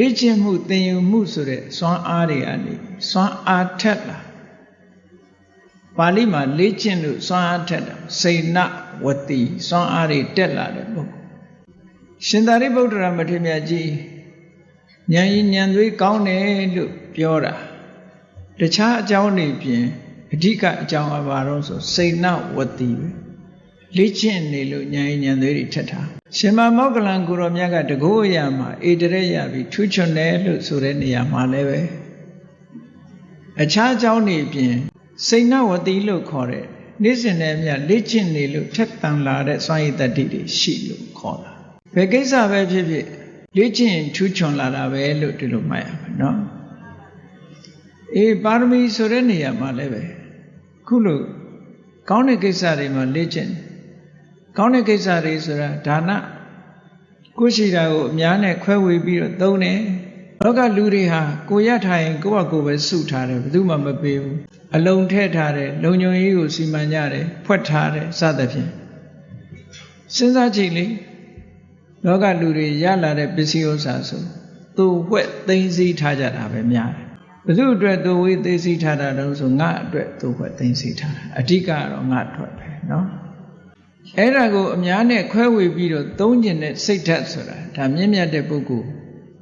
လေ့ကျင့်မှုသင်ယူမှုဆိုတဲ့စွမ်းအားတွေကနေစွမ်းအားထက်လာပါဠိမှာလေ့ကျင့်လို့စွမ်းအားထက်တာစိဏဝတိစွမ်းအားတွေတက်လာတဲ့ပုဂ္ဂိုလ်ရှင်သာရိပုတ္တရာမထေရမြတ်ကြီးဉာဏ်ကြီးဉာဏ်သွေးကောင်းတယ်လို့ပြောတာတခြားအကြောင်းတွေပြင်အဓိကအကြောင်းအပါတော့ဆိုစိဏဝတိပဲ လေ့ကျင့်နေလို့ဉာဏ်ဉာဏ်သွေးတွေထက်တာရှင်မမောက္ကလံကိုရောမြတ်ကတကောအရာမှာအေတရက်ရပြီးထူးချွန်တယ်လို့ဆိုတဲ့နေရာမှာလည်းပဲအခြားအကြောင်းတွေပြင်စိဏဝတိလို့ခေါ်တဲ့နေ့စဉ်နဲ့အမျှလေ့ကျင့်နေလို့ထက်တန်လာတဲ့စွမ်းရည်တတ္တိတွေရှိလို့ခေါ်တာဘယ်ကိစ္စပဲဖြစ်ဖြစ်လေ့ကျင့်ထူးချွန်လာတာပဲလို့ဒီလိုမှတ်ရမယ်နော်အေးပါရမီဆိုတဲ့နေရာမှာလည်းပဲခုလိုကောင်းတဲ့ကိစ္စတွေမှာလေ့ကျင့် ကောင်းတဲ့ကိစ္စတွေဆိုတာဒါနကိုရှိတာကိုအများနဲ့ခွဲဝေပြီးတော့သုံးတယ်လောကလူတွေဟာကိုရထားရင်ကိုယ့်ဘကိုယ်ပဲစုထားတယ်ဘယ်သူမှမပေးဘူးအလုံးထည့်ထားတယ်လုံညုံရေးကိုစီမံကြတယ်ဖွက်ထားတယ်စသဖြင့်စဉ်းစားကြည့်လေလောကလူတွေရလာတဲ့ပစ္စည်းဥစ္စာဆိုသူ့ဝှက်သိမ်းစည်းထားကြတာပဲများတယ်ဘယ်သူအတွက်သူဝေးသိမ်းစည်းထားတာတုံးဆိုငါအတွက်သူ့ဝှက်သိမ်းစည်းထားတာအဓိကတော့ငါအတွက်ပဲเนาะ အဲ့ဒါကိုအများနဲ့ခွဲဝေပြီးတော့သုံးကျင်တဲ့စိတ်ဓာတ်ဆိုတာဒါမြင့်မြတ်တဲ့ပုဂ္ဂိုလ်